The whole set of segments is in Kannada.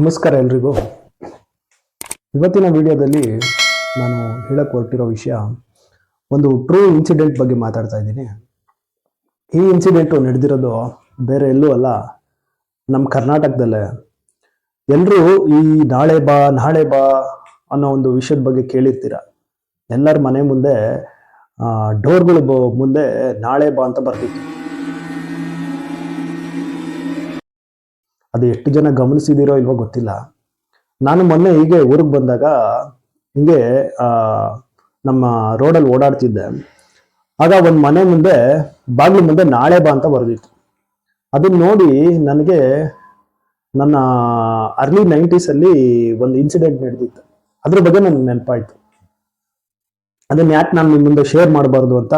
ನಮಸ್ಕಾರ ಎಲ್ರಿಗೂ. ಇವತ್ತಿನ ವಿಡಿಯೋದಲ್ಲಿ ನಾನು ಹೇಳಕ್ಕೆ ಹೊರಟಿರೋ ವಿಷಯ ಒಂದು ಟ್ರೂ ಇನ್ಸಿಡೆಂಟ್ ಬಗ್ಗೆ ಮಾತಾಡ್ತಾ ಇದ್ದೀನಿ. ಈ ಇನ್ಸಿಡೆಂಟು ನಡೆದಿರೋದು ಬೇರೆ ಎಲ್ಲೂ ಅಲ್ಲ ನಮ್ಮ ಕರ್ನಾಟಕದಲ್ಲೇ. ಎಲ್ಲರೂ ಈ ನಾಳೆ ಬಾ ನಾಳೆ ಬಾ ಅನ್ನೋ ಒಂದು ವಿಷಯದ ಬಗ್ಗೆ ಕೇಳಿರ್ತೀರ. ಎಲ್ಲರ ಮನೆ ಮುಂದೆ ಡೋರ್ಗಳು ಮುಂದೆ ನಾಳೆ ಬಾ ಅಂತ ಬರ್ತಿತ್ತು. ಅದು ಎಷ್ಟು ಜನ ಗಮನಿಸಿದಿರೋ ಇಲ್ವೋ ಗೊತ್ತಿಲ್ಲ. ನಾನು ಮೊನ್ನೆ ಹೀಗೆ ಊರಿಗೆ ಬಂದಾಗ ಹಿಂಗೆ ನಮ್ಮ ರೋಡಲ್ಲಿ ಓಡಾಡ್ತಿದ್ದೆ. ಆಗ ಒಂದು ಮನೆ ಮುಂದೆ ಬಾಗಿಲು ಮುಂದೆ ನಾಳೆ ಬಾ ಅಂತ ಬರೆದಿತ್ತು. ಅದನ್ನ ನೋಡಿ ನನಗೆ ನನ್ನ ಅರ್ಲಿ ನೈಂಟೀಸಲ್ಲಿ ಒಂದು ಇನ್ಸಿಡೆಂಟ್ ನಡೆದಿತ್ತು. ಅದ್ರ ಬಗ್ಗೆ ನನಗೆ ನೆನಪಾಯ್ತು. ಅದನ್ನ ಯಾಕೆ ನಾನು ನಿಮ್ಮ ಮುಂದೆ ಶೇರ್ ಮಾಡಬಾರ್ದು ಅಂತ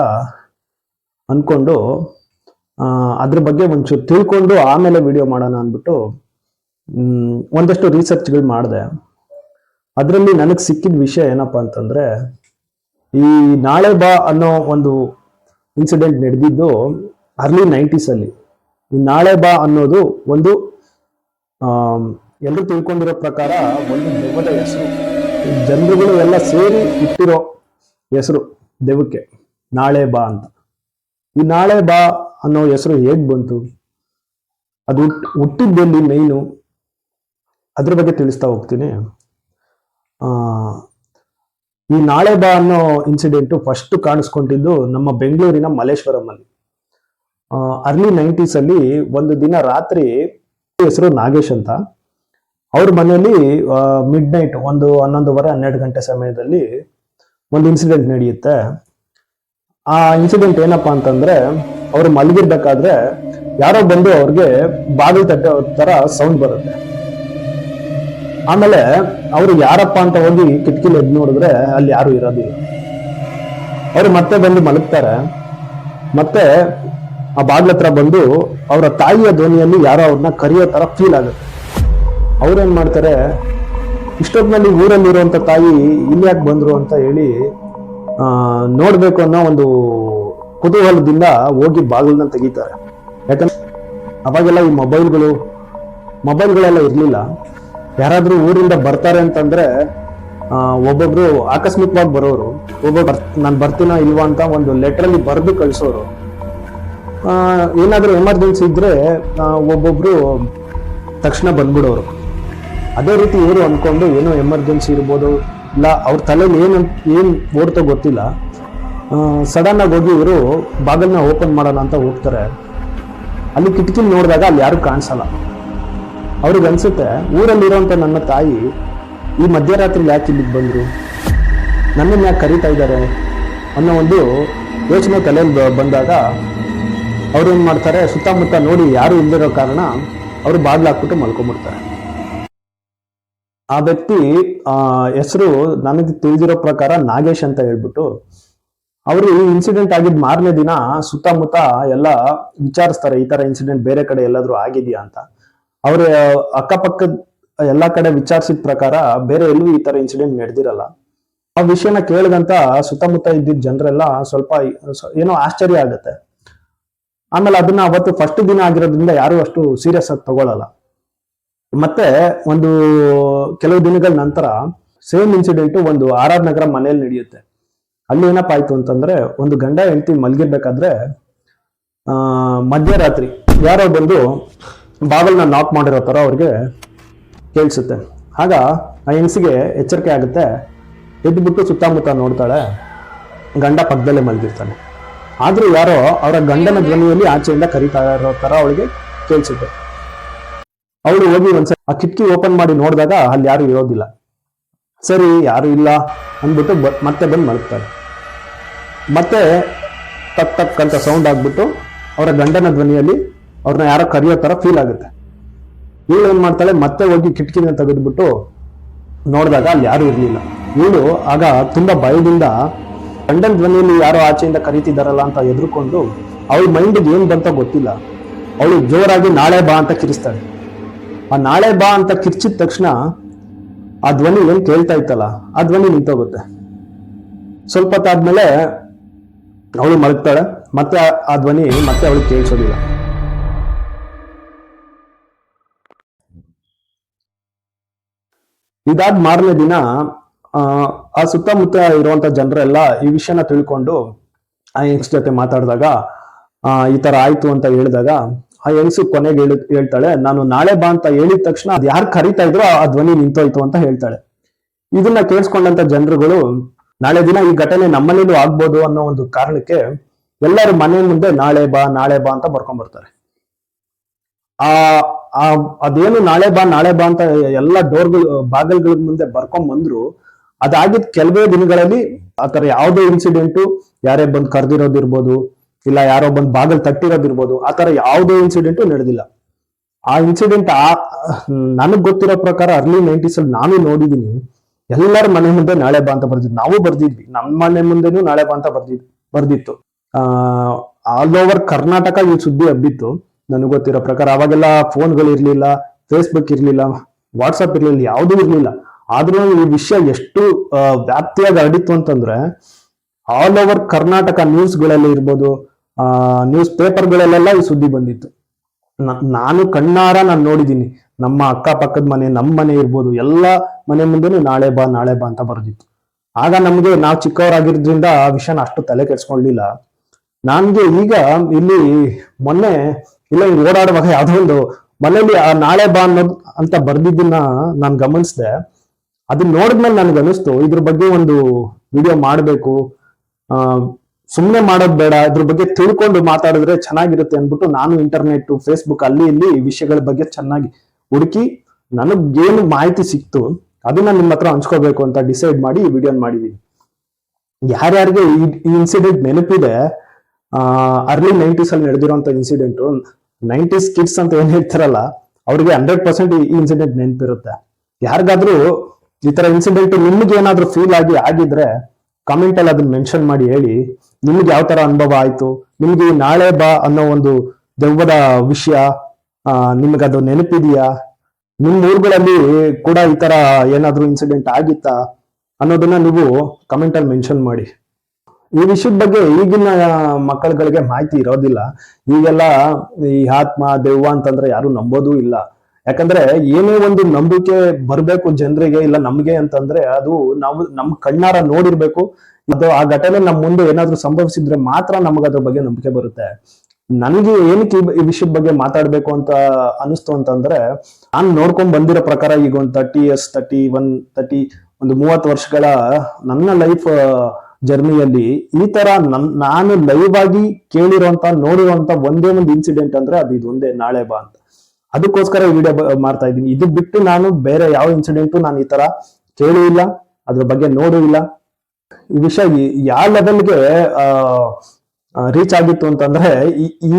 ಅನ್ಕೊಂಡು ಆ, ಅದ್ರ ಬಗ್ಗೆ ಒಂಚೂರು ತಿಳ್ಕೊಂಡು ಆಮೇಲೆ ವಿಡಿಯೋ ಮಾಡೋಣ ಅಂದ್ಬಿಟ್ಟು ಒಂದಷ್ಟು ರಿಸರ್ಚ್ಗಳು ಮಾಡಿದೆ. ಅದರಲ್ಲಿ ನನಗೆ ಸಿಕ್ಕಿದ ವಿಷಯ ಏನಪ್ಪ ಅಂತಂದ್ರೆ, ಈ ನಾಳೆ ಬಾ ಅನ್ನೋ ಒಂದು ಇನ್ಸಿಡೆಂಟ್ ನಡೆದಿದ್ದು ಅರ್ಲಿ ನೈಂಟೀಸಲ್ಲಿ ಈ ನಾಳೆ ಬಾ ಅನ್ನೋದು ಒಂದು ಎಲ್ಲರೂ ತಿಳ್ಕೊಂಡಿರೋ ಪ್ರಕಾರ ಒಂದು ದೆವ್ವದ ಹೆಸರು. ಜನರುಗಳು ಎಲ್ಲ ಸೇರಿ ಇಟ್ಟಿರೋ ಹೆಸರು ದೆವ್ವಕ್ಕೆ, ನಾಳೆ ಬಾ ಅಂತ. ಈ ನಾಳೆ ಬಾ ಅನ್ನೋ ಹೆಸರು ಹೇಗೆ ಬಂತು? ಅದು ಹುಟ್ಟಿದ್ದಲ್ಲಿ ಮೇಯ್ನು ಅದ್ರ ಬಗ್ಗೆ ತಿಳಿಸ್ತಾ ಹೋಗ್ತೀನಿ. ಈ ನಾಳೆ ಬಾ ಅನ್ನೋ ಇನ್ಸಿಡೆಂಟು ಫಸ್ಟ್ ಕಾಣಿಸ್ಕೊಂಡಿದ್ದು ನಮ್ಮ ಬೆಂಗಳೂರಿನ ಮಲ್ಲೇಶ್ವರಂ ಅಲ್ಲಿ ಅರ್ಲಿ ನೈಂಟೀಸ್ ಅಲ್ಲಿ ಒಂದು ದಿನ ರಾತ್ರಿ ಹೆಸರು ನಾಗೇಶ್ ಅಂತ. ಅವ್ರ ಮನೆಯಲ್ಲಿ ಮಿಡ್ ನೈಟ್ ಒಂದು ಹನ್ನೊಂದುವರೆ ಹನ್ನೆರಡು ಗಂಟೆ ಸಮಯದಲ್ಲಿ ಒಂದು ಇನ್ಸಿಡೆಂಟ್ ನಡೆಯುತ್ತೆ. ಆ ಇನ್ಸಿಡೆಂಟ್ ಏನಪ್ಪಾ ಅಂತಂದ್ರೆ ಅವ್ರು ಮಲಗಿರ್ಬೇಕಾದ್ರೆ ಯಾರೋ ಬಂದು ಅವ್ರಿಗೆ ಬಾಗಿಲು ತಟ್ಟೋ ತರ ಸೌಂಡ್ ಬರುತ್ತೆ. ಆಮೇಲೆ ಅವರು ಯಾರಪ್ಪ ಅಂತ ಹೋಗಿ ಕಿಟಕಿಲಿ ಎದ್ದು ನೋಡಿದ್ರೆ ಅಲ್ಲಿ ಯಾರು ಇರೋದಿಲ್ಲ. ಅವ್ರು ಮತ್ತೆ ಬಂದು ಮಲಗ್ತಾರೆ. ಮತ್ತೆ ಆ ಬಾಗ್ಲ ಹತ್ರ ಬಂದು ಅವರ ತಾಯಿಯ ಧ್ವನಿಯಲ್ಲಿ ಯಾರೋ ಅವ್ರನ್ನ ಕರೆಯೋ ತರ ಫೀಲ್ ಆಗುತ್ತೆ. ಅವ್ರೇನ್ ಮಾಡ್ತಾರೆ ಇಷ್ಟೊತ್ತಿನಲ್ಲಿ ಊರಲ್ಲಿರುವಂತ ತಾಯಿ ಇಲ್ಲಿ ಯಾಕೆ ಬಂದ್ರು ಅಂತ ಹೇಳಿ ನೋಡ್ಬೇಕು ಅನ್ನೋ ಒಂದು ಕುತೂಹಲದಿಂದ ಹೋಗಿ ಬಾಗಿಲನ್ನ ತೆಗಿತಾರೆ. ಯಾಕಂದ್ರೆ ಅವಾಗೆಲ್ಲ ಈ ಮೊಬೈಲ್ಗಳು, ಮೊಬೈಲ್ಗಳೆಲ್ಲ ಇರಲಿಲ್ಲ. ಯಾರಾದರೂ ಊರಿಂದ ಬರ್ತಾರೆ ಅಂತಂದ್ರೆ ಒಬ್ಬೊಬ್ರು ಆಕಸ್ಮಿಕವಾಗಿ ಬರೋರು, ಒಬ್ಬೊಬ್ರು ನಾನು ಬರ್ತೀನೋ ಇಲ್ವಾ ಅಂತ ಒಂದು ಲೆಟ್ರಲ್ಲಿ ಬರೆದು ಕಳಿಸೋರು. ಏನಾದ್ರೂ ಎಮರ್ಜೆನ್ಸಿ ಇದ್ರೆ ಒಬ್ಬೊಬ್ಬರು ತಕ್ಷಣ ಬಂದ್ಬಿಡೋರು. ಅದೇ ರೀತಿ ಇವರು ಅಂದ್ಕೊಂಡು ಏನೋ ಎಮರ್ಜೆನ್ಸಿ ಇರ್ಬೋದು ಇಲ್ಲ ಅವ್ರ ತಲೆಯಲ್ಲಿ ಏನು ಏನು ಓಡ್ತೋ ಗೊತ್ತಿಲ್ಲ. ಸಡನ್ನಾಗಿ ಹೋಗಿ ಇವರು ಬಾಗಿಲನ್ನ ಓಪನ್ ಮಾಡೋಣ ಅಂತ ಹೋಗ್ತಾರೆ. ಅಲ್ಲಿ ಕಿಟಕಿ ನೋಡಿದಾಗ ಅಲ್ಲಿ ಯಾರು ಕಾಣಿಸಲ್ಲ. ಅವ್ರಿಗೆ ಅನಿಸುತ್ತೆ, ಊರಲ್ಲಿರೋಂಥ ನನ್ನ ತಾಯಿ ಈ ಮಧ್ಯರಾತ್ರಿ ಯಾಕೆ ಇಲ್ಲಿಗೆ ಬಂದರು? ನನ್ನನ್ನು ಯಾಕೆ ಕರೀತಾ ಇದ್ದಾರೆ? ಅನ್ನೋ ಒಂದು ಯೋಚನೆ ತಲೆಯಲ್ಲಿ ಬಂದಾಗ ಅವ್ರು ಏನು ಮಾಡ್ತಾರೆ, ಸುತ್ತಮುತ್ತ ನೋಡಿ ಯಾರು ಇಲ್ಲದಿರೋ ಕಾರಣ ಅವರು ಬಾಗಿಲು ಹಾಕ್ಬಿಟ್ಟು ಮಲ್ಕೊಂಡ್ಬಿಡ್ತಾರೆ ಆ ವ್ಯಕ್ತಿ, ಆ, ಹೆಸರು ನನಗೆ ತಿಳಿದಿರೋ ಪ್ರಕಾರ ನಾಗೇಶ್ ಅಂತ ಹೇಳ್ಬಿಟ್ಟು, ಅವರು ಈ ಇನ್ಸಿಡೆಂಟ್ ಆಗಿದ್ ಮಾರನೇ ದಿನ ಸುತ್ತಮುತ್ತ ಎಲ್ಲ ವಿಚಾರಿಸ್ತಾರೆ, ಈ ತರ ಇನ್ಸಿಡೆಂಟ್ ಬೇರೆ ಕಡೆ ಎಲ್ಲಾದ್ರೂ ಆಗಿದೆಯಾ ಅಂತ. ಅವ್ರ ಅಕ್ಕಪಕ್ಕದ ಎಲ್ಲಾ ಕಡೆ ವಿಚಾರಿಸಿದ ಪ್ರಕಾರ ಬೇರೆ ಎಲ್ಲೂ ಈ ತರ ಇನ್ಸಿಡೆಂಟ್ ನಡೆದಿರಲ್ಲ. ಆ ವಿಷಯನ ಕೇಳಿದಂತ ಸುತ್ತಮುತ್ತ ಇದ್ದಿದ್ದ ಜನರೆಲ್ಲ ಸ್ವಲ್ಪ, ಏನೋ ಆಶ್ಚರ್ಯ ಆಗುತ್ತೆ. ಆಮೇಲೆ ಅದನ್ನ ಅವತ್ತು ಫಸ್ಟ್ ದಿನ ಆಗಿರೋದ್ರಿಂದ ಯಾರು ಅಷ್ಟು ಸೀರಿಯಸ್ ಆಗಿ ತಗೊಳಲ್ಲ. ಮತ್ತೆ ಒಂದು ಕೆಲವು ದಿನಗಳ ನಂತರ ಸೇಮ್ ಇನ್ಸಿಡೆಂಟ್ ಒಂದು ಆರ್ ಆರ್ ನಗರ ಮನೆಯಲ್ಲಿ ನಡೆಯುತ್ತೆ. ಅಲ್ಲಿ ಏನಪ್ಪ ಆಯ್ತು ಅಂತಂದ್ರೆ ಒಂದು ಗಂಡ ಹೆಂಡತಿ ಮಲಗಿರ್ಬೇಕಾದ್ರೆ, ಆ, ಮಧ್ಯರಾತ್ರಿ ಯಾರೋ ಬಂದು ಬಾಗಲ್ನ ನಾಕ್ ಮಾಡಿರೋ ತರ ಅವ್ರಿಗೆ ಕೇಳಿಸುತ್ತೆ. ಆಗ ಆ ಹೆಂಗಸಿಗೆ ಎಚ್ಚರಿಕೆ ಆಗುತ್ತೆ. ಎದ್ಬಿಟ್ಟು ಸುತ್ತಮುತ್ತ ನೋಡ್ತಾಳೆ, ಗಂಡ ಪಕ್ಕದಲ್ಲೇ ಮಲಗಿರ್ತಾನೆ. ಆದ್ರೂ ಯಾರೋ ಅವರ ಗಂಡನ ಧ್ವನಿಯಲ್ಲಿ ಆಚೆಯಿಂದ ಕರೀತಾ ಇರೋ ತರ ಅವಳಿಗೆ ಕೇಳಿಸುತ್ತೆ. ಅವಳು ಹೋಗಿ ಒಂದ್ಸರಿ ಆ ಕಿಟಕಿ ಓಪನ್ ಮಾಡಿ ನೋಡಿದಾಗ ಅಲ್ಲಿ ಯಾರು ಇರೋದಿಲ್ಲ. ಸರಿ, ಯಾರು ಇಲ್ಲ ಅಂದ್ಬಿಟ್ಟು ಮತ್ತೆ ಬಂದು ಮಲಗ್ತಾರೆ. ಮತ್ತೆ ಟಕ್ ಟಕ್ ಅಂತ ಸೌಂಡ್ ಆಗ್ಬಿಟ್ಟು ಅವರ ಗಂಡನ ಧ್ವನಿಯಲ್ಲಿ ಅವ್ರನ್ನ ಯಾರೋ ಕರೆಯೋ ತರ ಫೀಲ್ ಆಗುತ್ತೆ. ಇವಳು ಏನ್ ಮಾಡ್ತಾಳೆ, ಮತ್ತೆ ಹೋಗಿ ಕಿಟಕಿನ ತೆಗೆದ್ಬಿಟ್ಟು ನೋಡಿದಾಗ ಅಲ್ಲಿ ಯಾರು ಇರಲಿಲ್ಲ. ಇವಳು ಆಗ ತುಂಬಾ ಭಯದಿಂದ ಗಂಡನ ಧ್ವನಿಯಲ್ಲಿ ಯಾರೋ ಆಚೆಯಿಂದ ಕರೀತಿದ್ದಾರಲ್ಲ ಅಂತ ಎದುರುಕೊಂಡು ಅವಳ ಮೈಂಡಿಗೆ ಏನು ಬಂತ ಗೊತ್ತಿಲ್ಲ. ಅವಳು ಜೋರಾಗಿ ನಾಳೆ ಬಾ ಅಂತ ಕಿರಿಸ್ತಾಳೆ. ಆ ನಾಳೆ ಬಾ ಅಂತ ಕಿರ್ಚಿದ ತಕ್ಷಣ ಆ ಧ್ವನಿ ಏನ್ ಕೇಳ್ತಾ ಇತ್ತಲ್ಲ ಆ ಧ್ವನಿ ನಿಂತೋಗುತ್ತೆ. ಸ್ವಲ್ಪ ಹೊತ್ತಾದ್ಮೇಲೆ ಅವಳು ಮಲಗ್ತಾಳೆ ಮತ್ತೆ ಆ- ಧ್ವನಿ ಮತ್ತೆ ಅವಳಿಗೆ ಕೇಳಿಸೋದಿಲ್ಲ. ಇದಾದ ಮಾರನೇ ದಿನ ಆ, ಸುತ್ತಮುತ್ತ ಇರುವಂತ ಜನರೆಲ್ಲ ಈ ವಿಷಯನ ತಿಳ್ಕೊಂಡು ಆ ಜೊತೆ ಮಾತಾಡಿದಾಗ ಆ, ಈ ತರ ಆಯ್ತು ಅಂತ ಹೇಳಿದಾಗ ಆ ಹೆಂಗಸು ಕೊನೆಗೆ ಹೇಳ, ಹೇಳ್ತಾಳೆ, ನಾನು ನಾಳೆ ಬಾ ಅಂತ ಹೇಳಿದ ತಕ್ಷಣ ಅದು ಯಾರು ಕರಿತಾ ಇದ್ರು ಆ ಧ್ವನಿ ನಿಂತೋಯ್ತು ಅಂತ ಹೇಳ್ತಾಳೆ. ಇದನ್ನ ಕೇಳಿಸ್ಕೊಂಡಂತ ಜನರುಗಳು, ನಾಳೆ ದಿನ ಈ ಘಟನೆ ನಮ್ಮಲ್ಲಿನೂ ಆಗ್ಬೋದು ಅನ್ನೋ ಒಂದು ಕಾರಣಕ್ಕೆ ಎಲ್ಲರೂ ಮನೆ ಮುಂದೆ ನಾಳೆ ಬಾ ನಾಳೆ ಬಾ ಅಂತ ಬರ್ಕೊಂಡ್ ಬರ್ತಾರೆ. ಆ ಆ, ಅದೇನು ನಾಳೆ ಬಾ ನಾಳೆ ಬಾ ಅಂತ ಎಲ್ಲ ಡೋರ್ಗಳು, ಬಾಗಿಲ್ಗಳ ಮುಂದೆ ಬರ್ಕೊಂಡ್ ಬಂದ್ರು ಅದಾಗಿದ್ ಕೆಲವೇ ದಿನಗಳಲ್ಲಿ ಆತರ ಯಾವುದೇ ಇನ್ಸಿಡೆಂಟು ಯಾರೇ ಬಂದು ಕರ್ದಿರೋದಿರ್ಬೋದು ಇಲ್ಲ ಯಾರೋ ಬಂದ್ ಬಾಗಲ್ ತಟ್ಟಿರೋದಿರ್ಬೋದು ಆತರ ಯಾವುದೇ ಇನ್ಸಿಡೆಂಟು ನಡೆದಿಲ್ಲ. ಆ ಇನ್ಸಿಡೆಂಟ್ ಆ ನನಗ್ ಗೊತ್ತಿರೋ ಪ್ರಕಾರ ಅರ್ಲಿ ನೈಂಟೀಸ್ ಅಲ್ಲಿ ನಾನು ನೋಡಿದೀನಿ. ಎಲ್ಲರ ಮನೆ ಮುಂದೆ ನಾಳೆ ಬಾ ಅಂತ ಬರ್ದಿದ್ವಿ ನಾವು ಬರ್ದಿದ್ವಿ. ನಮ್ಮ ಮನೆ ಮುಂದೆನೂ ನಾಳೆ ಬಾ ಅಂತ ಬರ್ದಿದ್ ಬರ್ದಿತ್ತು. ಆಲ್ ಓವರ್ ಕರ್ನಾಟಕ ಈ ಸುದ್ದಿ ಹಬ್ಬಿತ್ತು. ನನಗೆ ಗೊತ್ತಿರೋ ಪ್ರಕಾರ ಅವಾಗೆಲ್ಲ ಫೋನ್ಗಳು ಇರ್ಲಿಲ್ಲ ಫೇಸ್ಬುಕ್ ಇರ್ಲಿಲ್ಲ ವಾಟ್ಸಪ್ ಇರ್ಲಿಲ್ಲ ಯಾವುದೂ ಇರ್ಲಿಲ್ಲ. ಆದ್ರೂ ಈ ವಿಷಯ ಎಷ್ಟು ಆ, ವ್ಯಾಪ್ತಿಯಾಗಿ ಹರಡಿತ್ತು ಅಂತಂದ್ರೆ ಆಲ್ ಓವರ್ ಕರ್ನಾಟಕ ನ್ಯೂಸ್ಗಳಲ್ಲಿ ಇರ್ಬೋದು ನ್ಯೂಸ್ ಪೇಪರ್ಗಳಲ್ಲೆಲ್ಲ ಈ ಸುದ್ದಿ ಬಂದಿತ್ತು. ನಾನು ಕಣ್ಣಾರ ನಾನು ನೋಡಿದ್ದೀನಿ. ನಮ್ಮ ಅಕ್ಕಪಕ್ಕದ ಮನೆ ನಮ್ಮ ಮನೆ ಇರ್ಬೋದು, ಎಲ್ಲ ಮನೆ ಮುಂದೆನೂ ನಾಳೆ ಬಾ ನಾಳೆ ಬಾ ಅಂತ ಬರೆದಿತ್ತು. ಆಗ ನಮಗೆ ನಾವು ಚಿಕ್ಕವರಾಗಿರೋದ್ರಿಂದ ಆ ವಿಷಯನ ಅಷ್ಟು ತಲೆ ಕೆಡ್ಸ್ಕೊಳ್ಳಿಲ್ಲ ನನಗೆ ಈಗ ಇಲ್ಲಿ ಮೊನ್ನೆ, ಇಲ್ಲ ಹಿಂಗೆ ಓಡಾಡುವಾಗ ಯಾವ್ದೋ ಒಂದು ಮನೇಲಿ ಆ ನಾಳೆ ಬಾ ಅನ್ನೋದು ಅಂತ ಬರ್ದಿದ್ದನ್ನ ನಾನು ಗಮನಿಸಿದೆ. ಅದನ್ನ ನೋಡಿದ್ಮೇಲೆ ನನಗೆ ಅನಿಸ್ತು ಇದ್ರ ಬಗ್ಗೆ ಒಂದು ವಿಡಿಯೋ ಮಾಡಬೇಕು. ಸುಮ್ಮನೆ ಮಾಡೋದು ಬೇಡ, ಇದ್ರ ಬಗ್ಗೆ ತಿಳ್ಕೊಂಡು ಮಾತಾಡಿದ್ರೆ ಚೆನ್ನಾಗಿರುತ್ತೆ ಅನ್ಬಿಟ್ಟು ನಾನು ಇಂಟರ್ನೆಟ್ ಫೇಸ್ಬುಕ್ ಅಲ್ಲಿ ಇಲ್ಲಿ ಈ ವಿಷಯಗಳ ಬಗ್ಗೆ ಚೆನ್ನಾಗಿ ಹುಡುಕಿ ನನಗೇನು ಮಾಹಿತಿ ಸಿಕ್ತು, ಅದನ್ನ ನಿಮ್ಮ ಹತ್ರ ಹಂಚ್ಕೋಬೇಕು ಅಂತ ಡಿಸೈಡ್ ಮಾಡಿ ಈ ವಿಡಿಯೋ ಮಾಡಿದೀನಿ. ಯಾರ್ಯಾರಿಗೆ ಈ ಇನ್ಸಿಡೆಂಟ್ ನೆನಪಿದೆ ಅರ್ಲಿ ನೈಂಟೀಸ್ ಅಲ್ಲಿ ನಡೆದಿರುವಂತ ಇನ್ಸಿಡೆಂಟ್ ನೈಂಟೀಸ್ ಕಿಡ್ಸ್ ಅಂತ ಏನ್ ಹೇಳ್ತಾರಲ್ಲ, ಅವ್ರಿಗೆ ಹಂಡ್ರೆಡ್ ಪರ್ಸೆಂಟ್ ಈ ಇನ್ಸಿಡೆಂಟ್ ನೆನಪಿರುತ್ತೆ. ಯಾರಿಗಾದ್ರೂ ಈ ತರ ಇನ್ಸಿಡೆಂಟ್ ನಿಮ್ಗೆ ಏನಾದ್ರೂ ಫೀಲ್ ಆಗಿ, ಆಗಿದ್ರೆ ಕಮೆಂಟ್ ಅಲ್ಲಿ ಅದನ್ನ ಮೆನ್ಷನ್ ಮಾಡಿ ಹೇಳಿ. ನಿಮ್ಗೆ ಯಾವ ತರ ಅನುಭವ ಆಯ್ತು? ನಿಮ್ಗೆ ನಾಳೆ ಬಾ ಅನ್ನೋ ಒಂದು ದೆವ್ವದ ವಿಷಯ ಆ, ನಿಮ್ಗದು ನೆನಪಿದೆಯಾ? ನಿಮ್ ಊರುಗಳಲ್ಲಿ ಕೂಡ ಈ ತರ ಏನಾದ್ರೂ ಇನ್ಸಿಡೆಂಟ್ ಆಗಿತ್ತಾ? ಅನ್ನೋದನ್ನ ನೀವು ಕಮೆಂಟ್ ಅಲ್ಲಿ ಮೆನ್ಷನ್ ಮಾಡಿ. ಈ ವಿಷಯದ ಬಗ್ಗೆ ಈಗಿನ ಮಕ್ಕಳುಗಳಿಗೆ ಮಾಹಿತಿ ಇರೋದಿಲ್ಲ. ಈಗೆಲ್ಲ ಈ ಆತ್ಮ ದೆವ್ವ ಅಂತಂದ್ರೆ ಯಾರು ನಂಬೋದೂ ಇಲ್ಲ. ಯಾಕಂದ್ರೆ ಏನೇ ಒಂದು ನಂಬಿಕೆ ಬರಬೇಕು ಜನರಿಗೆ ಇಲ್ಲ ನಮ್ಗೆ ಅಂತಂದ್ರೆ ಅದು ನಾವು ನಮ್ ಕಣ್ಣಾರ ನೋಡಿರ್ಬೇಕು. ಅದು ಆ ಘಟನೆ ನಮ್ಮ ಮುಂದೆ ಏನಾದ್ರೂ ಸಂಭವಿಸಿದ್ರೆ ಮಾತ್ರ ನಮ್ಗೆ ಅದ್ರ ಬಗ್ಗೆ ನಂಬಿಕೆ ಬರುತ್ತೆ. ನನಗೆ ಏನಕ್ಕೆ ಈ- ವಿಷಯದ ಬಗ್ಗೆ ಮಾತಾಡ್ಬೇಕು ಅಂತ ಅನಿಸ್ತು ಅಂತಂದ್ರೆ, ನಾನು ನೋಡ್ಕೊಂಡ್ ಬಂದಿರೋ ಪ್ರಕಾರ ಈಗ ಒಂದು thirty years thirty one thirty ಒಂದು ಮೂವತ್ತು ವರ್ಷಗಳ ನನ್ನ ಲೈಫ್ ಜರ್ನಿಯಲ್ಲಿ ಈ ತರ ನನ್, ನಾನು ಲೈವ್ ಆಗಿ ಕೇಳಿರುವಂತ ನೋಡಿರುವಂತ ಒಂದೇ ಒಂದು ಇನ್ಸಿಡೆಂಟ್ ಅಂದ್ರೆ ಅದು ಇದೊಂದೇ, ನಾಳೆ ಬಾ ಅಂತ. ಅದಕ್ಕೋಸ್ಕರ ಈ ವಿಡಿಯೋ ಮಾಡ್ತಾ ಇದ್ದೀನಿ. ಇದು ಬಿಟ್ಟು ನಾನು ಬೇರೆ ಯಾವ ಇನ್ಸಿಡೆಂಟು ನಾನು ಈ ತರ ಕೇಳೂ ಇಲ್ಲ, ಅದ್ರ ಬಗ್ಗೆ ನೋಡೂ ಇಲ್ಲ. ವಿಷಯ ಯಾವ ಲೆವೆಲ್ಗೆ ರೀಚ್ ಆಗಿತ್ತು ಅಂತಂದ್ರೆ, ಈ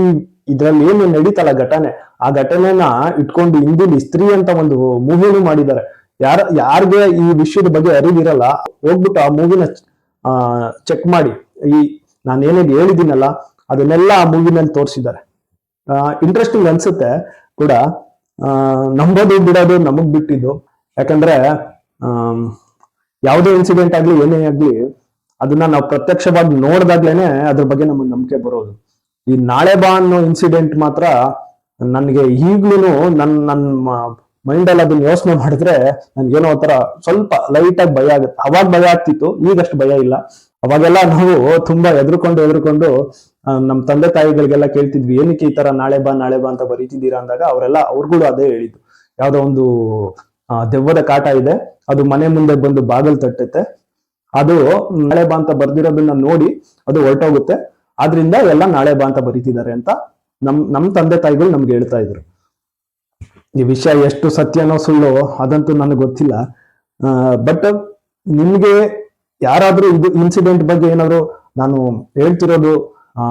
ಇದ್ರಲ್ಲಿ ಏನು ನಡೀತಲ್ಲ ಘಟನೆ, ಆ ಘಟನೆನ ಇಟ್ಕೊಂಡು ಹಿಂದಿಲಿ ಸ್ತ್ರೀ ಅಂತ ಒಂದು ಮೂವಿನೂ ಮಾಡಿದ್ದಾರೆ. ಯಾರ, ಯಾರಿಗೆ ಈ ವಿಷಯದ ಬಗ್ಗೆ ಅರಿವಿರಲ್ಲ, ಹೋಗ್ಬಿಟ್ಟು ಆ ಮೂವಿನ ಚೆಕ್ ಮಾಡಿ. ಈ, ನಾನು ಏನೇನು ಹೇಳಿದ್ದೀನಲ್ಲ, ಅದನ್ನೆಲ್ಲ ಆ ಮೂವಿನಲ್ಲಿ ತೋರಿಸಿದ್ದಾರೆ. ಇಂಟ್ರೆಸ್ಟಿಂಗ್ ಅನ್ಸುತ್ತೆ ಕೂಡ. ನಂಬೋದು ಬಿಡೋದು, ನಮಗ್ ಬಿಟ್ಟಿದ್ದು. ಯಾಕಂದ್ರೆ ಯಾವುದೇ ಇನ್ಸಿಡೆಂಟ್ ಆಗ್ಲಿ, ಏನೇ ಆಗ್ಲಿ ಅದನ್ನ ನಾವು ಪ್ರತ್ಯಕ್ಷವಾಗಿ ನೋಡಿದಾಗ್ಲೇನೆ ಅದ್ರ ಬಗ್ಗೆ ನಮಗೆ ನಂಬಿಕೆ ಬರೋದು. ಈ ನಾಳೆ ಬಾ ಅನ್ನೋ ಇನ್ಸಿಡೆಂಟ್ ಮಾತ್ರ ನನಗೆ ಈಗ್ಲೂ ನನ್ ನನ್ನ ಮೈಂಡ್ ಅಲ್ಲಿ ಅದನ್ನ ಯೋಚನೆ ಮಾಡಿದ್ರೆ ನನ್ಗೇನೋ ಒಂಥರ ಸ್ವಲ್ಪ ಲೈಟ್ ಆಗಿ ಭಯ ಆಗುತ್ತೆ. ಅವಾಗ ಭಯ ಆಗ್ತಿತ್ತು, ಈಗಷ್ಟು ಭಯ ಇಲ್ಲ. ಅವಾಗೆಲ್ಲ ನಾವು ತುಂಬಾ ಎದ್ರುಕೊಂಡು ಎದ್ರುಕೊಂಡು ನಮ್ಮ ನಮ್ ತಂದೆ ತಾಯಿಗಳಿಗೆಲ್ಲ ಕೇಳ್ತಿದ್ವಿ, ಏನಕ್ಕೆ ಈ ತರ ನಾಳೆ ಬಾ ನಾಳೆ ಬಾ ಅಂತ ಬರೀತಿದ್ದೀರಾ? ಅಂದಾಗ ಅವರೆಲ್ಲ ಅವ್ರುಗಳು ಅದೇ ಹೇಳಿದ್ದು. ಯಾವ್ದೋ ಒಂದು ದೆವ್ವದ ಕಾಟ ಇದೆ. ಅದು ಮನೆ ಮುಂದೆ ಬಂದು ಬಾಗಲ್ ತಟ್ಟುತ್ತೆ. ಅದು ನಾಳೆ ಬಾ ಅಂತ ಬರ್ದಿರೋದನ್ನ ನೋಡಿ ಅದು ಹೊರಟೋಗುತ್ತೆ. ಆದ್ರಿಂದ ಎಲ್ಲ ನಾಳೆ ಬಾ ಅಂತ ಬರೀತಿದ್ದಾರೆ ಅಂತ ನಮ್ ನಮ್ ತಂದೆ ತಾಯಿಗಳು ನಮ್ಗೆ ಹೇಳ್ತಾ ಇದ್ರು. ಈ ವಿಷಯ ಎಷ್ಟು ಸತ್ಯನೋ ಸುಳ್ಳು ಅದಂತೂ ನನಗೆ ಗೊತ್ತಿಲ್ಲ. ಬಟ್ ನಿಮ್ಗೆ ಯಾರಾದ್ರೂ ಇದು ಇನ್ಸಿಡೆಂಟ್ ಬಗ್ಗೆ ಏನಾದ್ರು ನಾನು ಹೇಳ್ತಿರೋದು ಆ,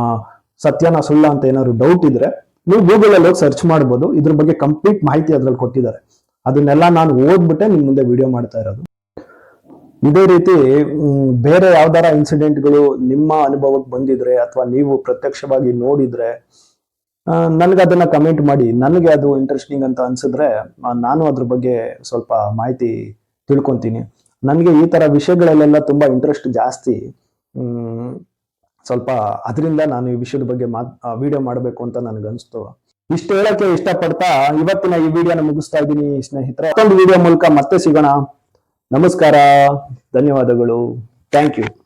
ಸತ್ಯನ ಸುಳ್ಳ ಅಂತ ಏನಾದ್ರು ಡೌಟ್ ಇದ್ರೆ ನೀವು ಗೂಗಲ್ ಅಲ್ಲಿ ಹೋಗಿ ಸರ್ಚ್ ಮಾಡ್ಬೋದು. ಇದ್ರ ಬಗ್ಗೆ ಕಂಪ್ಲೀಟ್ ಮಾಹಿತಿ ಅದ್ರಲ್ಲಿ ಕೊಟ್ಟಿದ್ದಾರೆ. ಅದನ್ನೆಲ್ಲ ನಾನು ಓದ್ಬಿಟ್ಟೆ ನಿಮ್ ಮುಂದೆ ವಿಡಿಯೋ ಮಾಡ್ತಾ ಇರೋದು. ಇದೇ ರೀತಿ ಬೇರೆ ಯಾವ್ದಾರ ಇನ್ಸಿಡೆಂಟ್ಗಳು ನಿಮ್ಮ ಅನುಭವಕ್ಕೆ ಬಂದಿದ್ರೆ ಅಥವಾ ನೀವು ಪ್ರತ್ಯಕ್ಷವಾಗಿ ನೋಡಿದ್ರೆ ನನಗೆ ಅದನ್ನ ಕಮೆಂಟ್ ಮಾಡಿ. ನನಗೆ ಅದು ಇಂಟ್ರೆಸ್ಟಿಂಗ್ ಅಂತ ಅನ್ಸಿದ್ರೆ ನಾನು ಅದ್ರ ಬಗ್ಗೆ ಸ್ವಲ್ಪ ಮಾಹಿತಿ ತಿಳ್ಕೊಂತೀನಿ. ನನಗೆ ಈ ತರ ವಿಷಯಗಳಲ್ಲೆಲ್ಲ ತುಂಬಾ ಇಂಟ್ರೆಸ್ಟ್ ಜಾಸ್ತಿ. ಸ್ವಲ್ಪ ಅದರಿಂದ ನಾನು ಈ ವಿಷಯದ ಬಗ್ಗೆ ಮಾತ್ ವಿಡಿಯೋ ಮಾಡಬೇಕು ಅಂತ ನನಗೆ ಅನಿಸ್ತು ಇಷ್ಟು ಹೇಳಕ್ಕೆ ಇಷ್ಟಪಡ್ತಾ ಇವತ್ತಿನ ಈ ವಿಡಿಯೋನ ಮುಗಿಸ್ತಾ ಇದ್ದೀನಿ, ಸ್ನೇಹಿತರೆ. ಮತ್ತೊಂದು ವಿಡಿಯೋ ಮೂಲಕ ಮತ್ತೆ ಸಿಗೋಣ. ನಮಸ್ಕಾರ. ಧನ್ಯವಾದಗಳು. Thank you